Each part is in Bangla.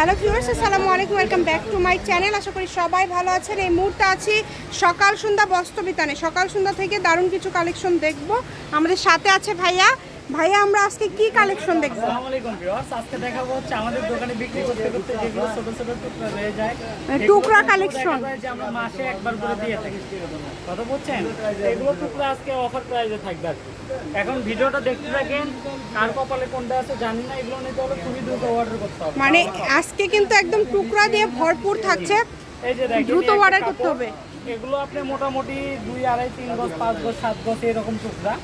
হ্যালো ভিউয়ার্স, আসসালামু আলাইকুম, welcome back to my channel. আশা করি সবাই ভালো আছেন। এই মুহূর্তে আছি সকাল সন্ধ্যা বস্ত্রবিতানে সকাল সন্ধ্যা থেকে দারুণ কিছু কালেকশন দেখব। আমাদের সাথে আছে ভাইয়া ভাইয়া আমরা আজকে কি কালেকশন দেখব? আসসালামু আলাইকুম ভিউয়ার্স আজকে দেখাবো হচ্ছে আমাদের দোকানে বিক্রি করতে করতে যেগুলো ছোট ছোট টুকরা রয়ে যায় মানে টুকরা যায় যে আমরা মাসে একবার করে দিয়ে থাকি। কথা বুঝছেন? এগুলো টুকরা আজকে অফার প্রাইসে থাকবে এখন ভিডিওটা দেখতে থাকেন কার কপালে কোনটা আছে জানি না এগুলো নিতে হলে খুবই দ্রুত অর্ডার করতে হবে। মানে আজকে কিন্তু একদম টুকরা দিয়ে ভরপুর থাকছে এই যে দেখেন দ্রুত order করতে হবে। এগুলো আপনি মোটামুটি দুই আড়াই তিন গজ পাঁচ গজ সাত গজ এরকম টুকরা।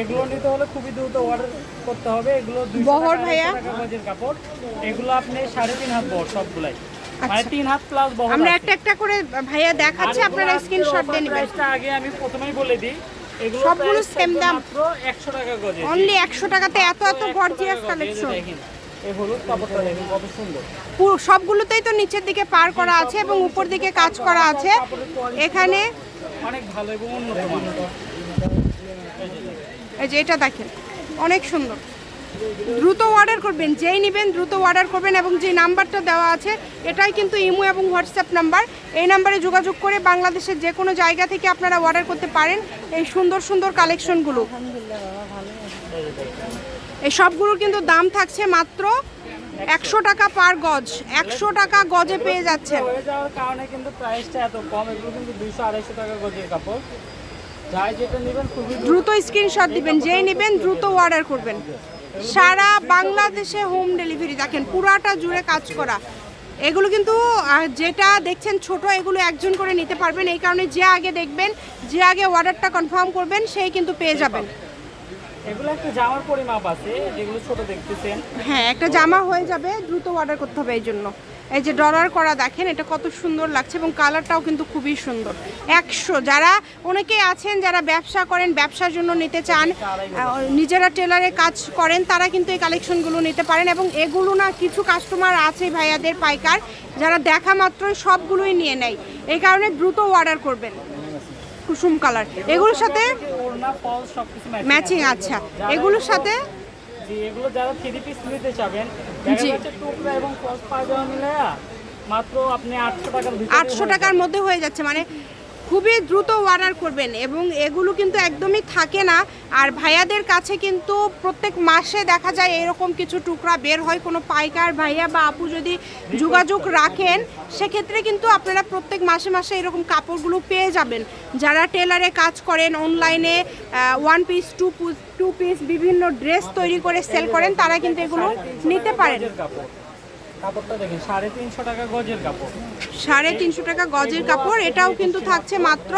এগুলো নিতে হলে খুবই দ্রুত অর্ডার করতে হবে। এগুলো বহর ভাইয়া? গজের কাপড়। এগুলো আপনি সাড়ে তিন হাত বহর সবগুলাই। তিন হাত প্লাস বহর আমরা একটা একটা করে ভাইয়া দেখাচ্ছি আর আপনারা এগুলো স্ক্রিনশট দিয়ে নেবেন। আগে আমি প্রথমেই বলে দিই। এগুলো সবগুলো price দাম। মাত্র 100 টাকা গজে। অনলি একশো টাকাতে এত এত গর্জিয়াস কালেকশন সবগুলোতেই তো নিচের দিকে পার করা আছে এবং উপর দিকে কাজ করা আছে। এখানে অনেক ভালো এবং উন্নত এই যে এটা দেখেন, অনেক সুন্দর। দ্রুত অর্ডার করবেন, যেই নেবেন দ্রুত অর্ডার করবেন এবং যে নাম্বারটা দেওয়া আছে, এটাই কিন্তু ইমো এবং হোয়াটসঅ্যাপ নাম্বার। এই নাম্বারে যোগাযোগ করে বাংলাদেশের যে কোনো জায়গা থেকে আপনারা অর্ডার করতে পারেন এই সুন্দর সুন্দর কালেকশনগুলো এই সবগুলোর কিন্তু দাম থাকছে মাত্র একশো টাকা পার গজ। একশো টাকা গজে পেয়ে যাচ্ছেন। কারণে কিন্তু প্রাইসটা এত কম, এগুলো কিন্তু দুইশো আড়াইশো টাকা গজের কাপড়। দ্রুত স্ক্রিনশট দিবেন যেই নেবেন দ্রুত অর্ডার করবেন। সারা বাংলাদেশে হোম ডেলিভারি দেখেন পুরাটা জুড়ে কাজ করা। এগুলো কিন্তু যেটা দেখছেন ছোট এগুলো একজন করে নিতে পারবেন। এই কারণে যে আগে দেখবেন যে আগে অর্ডারটা কনফার্ম করবেন সেই কিন্তু পেয়ে যাবেন। এগুলো একটা জামার পরিমাপ আছে যেগুলো ছোট দেখতেছেন। হ্যাঁ একটা জামা হয়ে যাবে দ্রুত অর্ডার করতে হবে এই জন্য। এই যে ডলার করা দেখেন এটা কত সুন্দর লাগছে এবং কালারটাও কিন্তু খুবই সুন্দর। একশো যারা অনেকেই আছেন যারা ব্যবসা করেন ব্যবসার জন্য নিতে চান নিজেরা টেলারে কাজ করেন তারা কিন্তু এই কালেকশনগুলো নিতে পারেন এবং এগুলো না কিছু কাস্টমার আছে ভাইয়াদের পাইকার যারা দেখা মাত্রই সবগুলোই নিয়ে নেয়। এই কারণে দ্রুত অর্ডার করবেন। কুসুম কালার এগুলোর সাথে ম্যাচিং আচ্ছা। এগুলোর সাথে জি এগুলো যারা থ্রি পিস নিতে চাবেন টুকরা এবং ফলস পায়জামা মিলে মাত্র আপনি আটশো টাকার আটশো টাকার মধ্যে হয়ে যাচ্ছে। মানে খুবই দ্রুত অর্ডার করবেন এবং এগুলো কিন্তু একদমই থাকে না। আর ভাইয়াদের কাছে কিন্তু প্রত্যেক মাসে দেখা যায় এরকম কিছু টুকরা বের হয়। কোনো পাইকার ভাইয়া বা আপু যদি যোগাযোগ রাখেন, সেক্ষেত্রে কিন্তু আপনারা প্রত্যেক মাসে মাসে এরকম কাপড়গুলো পেয়ে যাবেন। যারা টেলারে কাজ করেন অনলাইনে one piece two piece two piece বিভিন্ন ড্রেস তৈরি করে সেল করেন, তারা কিন্তু এগুলো নিতে পারেন। কাপড়টা দেখেন সাড়ে তিনশো টাকা গজের কাপড়। সাড়ে তিনশো টাকা গজের কাপড় এটাও কিন্তু থাকছে মাত্র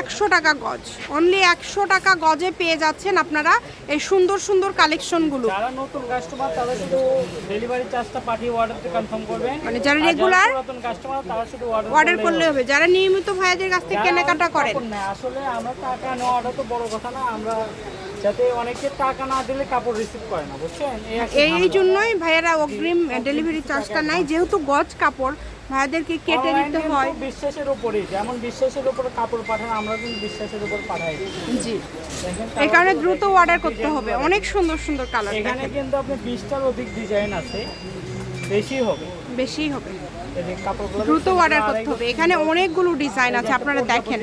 একশো টাকা। গজ। অনলি একশো টাকা গজে পেয়ে যাচ্ছেন আপনারা এই সুন্দর সুন্দর কালেকশনগুলো। যারা নতুন কাস্টমার তারা শুধু ডেলিভারি চার্জটা পাঠিয়ে অর্ডারটা কনফার্ম করবেন। মানে যারা কাস্টমার তারা শুধু অর্ডার অর্ডার করলে হবে। যারা নিয়মিত ভাইয়াদের কাছ থেকে কেনাকাটা করেন। আসলে আমরা টাকা তো বড় কথা না আমরা যাতে অনেকে টাকা না দিলে কাপড় রিসিভ করে না বুঝছেন? এই জন্যই ভাইয়ারা অগ্রিম ডেলিভারি চার্জটা নাই যেহেতু গজ কাপড় ভাইয়াদেরকে কেটে নিতে হয়। বিশ্বাসের উপরেই যেমন বিশ্বাসের উপরে কাপড় পাঠান আমরা কিন্তু বিশ্বাসের উপর পাঠাই। জি। এই কারণে দ্রুত অর্ডার করতে হবে। অনেক সুন্দর সুন্দর কালার এখানে কিন্তু আপনি বিশটার অধিক ডিজাইন আছে বেশি হবে। বেশি হবে। দ্রুত অর্ডার করতে হবে। এখানে অনেকগুলো ডিজাইন আছে আপনারা দেখেন।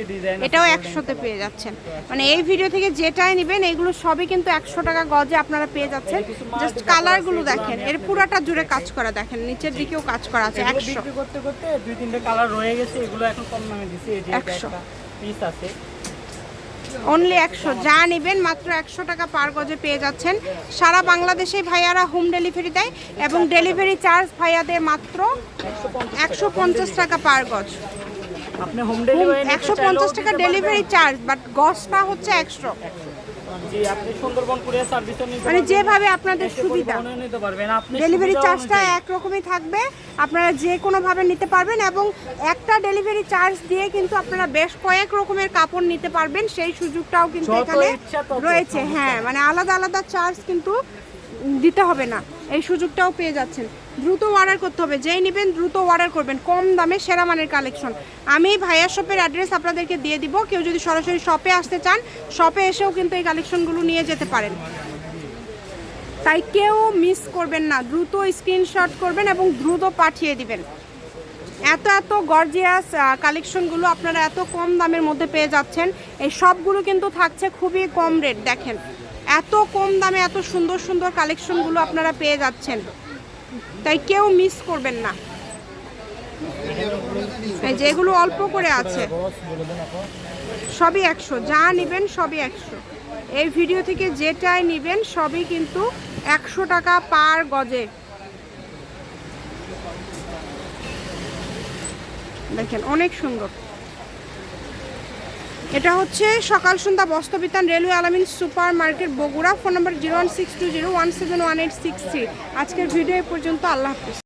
এটাও একশোতে পেয়ে যাচ্ছেন। মানে এই ভিডিও থেকে যেটাই নেবেন এগুলো সবই কিন্তু একশো টাকা গজে আপনারা পেয়ে যাচ্ছেন। জাস্ট কালারগুলো দেখেন। এর পুরাটা জুড়ে কাজ করা দেখেন। নিচের দিকেও কাজ করা আছে একশো। করতে করতে দুই তিনটে কালার রয়ে গেছে। এগুলো এখন কম দামে এই যে একশো। একটা পিস আছে। অনলি একশো। যা নেবেন মাত্র একশো টাকা পার গজে পেয়ে যাচ্ছেন। সারা বাংলাদেশে ভাইয়ারা হোম ডেলিভারি দেয় এবং ডেলিভারি চার্জ ভাইয়াদের মাত্র একশো পঞ্চাশ টাকা পার গজ। একশো পঞ্চাশ টাকা ডেলিভারি চার্জ বাট গজটা হচ্ছে একশো। জি আপনি সুন্দরবন কুরিয়ার সার্ভিসও নিতে মানে যেভাবে আপনাদের সুবিধা। নিতে পারবেন। আপনি ডেলিভারি চার্জটা। একরকমই থাকবে। আপনারা যে কোনোভাবে নিতে পারবেন এবং একটা ডেলিভারি চার্জ দিয়ে কিন্তু আপনারা বেশ কয়েক রকমের কাপড় নিতে পারবেন। সেই সুযোগটাও কিন্তু এখানে রয়েছে। হ্যাঁ মানে আলাদা আলাদা চার্জ কিন্তু দিতে হবে না। এই সুযোগটাও পেয়ে যাচ্ছেন। দ্রুত অর্ডার করতে হবে। যেই নেবেন দ্রুত অর্ডার করবেন। কম দামে সেরা মানের কালেকশন আমি ভাইয়া শপের অ্যাড্রেস আপনাদেরকে দিয়ে দিব। কেউ যদি সরাসরি শপে আসতে চান শপে এসেও কিন্তু এই কালেকশনগুলো নিয়ে যেতে পারেন। তাই কেউ মিস করবেন না। দ্রুত স্ক্রিনশট করবেন এবং দ্রুত পাঠিয়ে দিবেন। এত এত গর্জিয়াস কালেকশনগুলো আপনারা এত কম দামের মধ্যে পেয়ে যাচ্ছেন। এই সবগুলো কিন্তু থাকছে খুবই কম রেট দেখেন। এত কম দামে এত সুন্দর সুন্দর কালেকশনগুলো আপনারা পেয়ে যাচ্ছেন। তাই কেউ মিস করবেন না। যেগুলো অল্প করে আছে। সবই একশো। যা নেবেন সবই একশো। এই ভিডিও থেকে যেটাই নেবেন সবই কিন্তু একশো টাকা পার গজে। দেখেন, অনেক সুন্দর। এটা হচ্ছে সকাল সন্ধ্যা বস্তবিতান railway Alamin super market Bogura, phone number zero one six two zero one seven one eight six three. আজকের ভিডিও পর্যন্ত, আল্লাহ হাফিজ।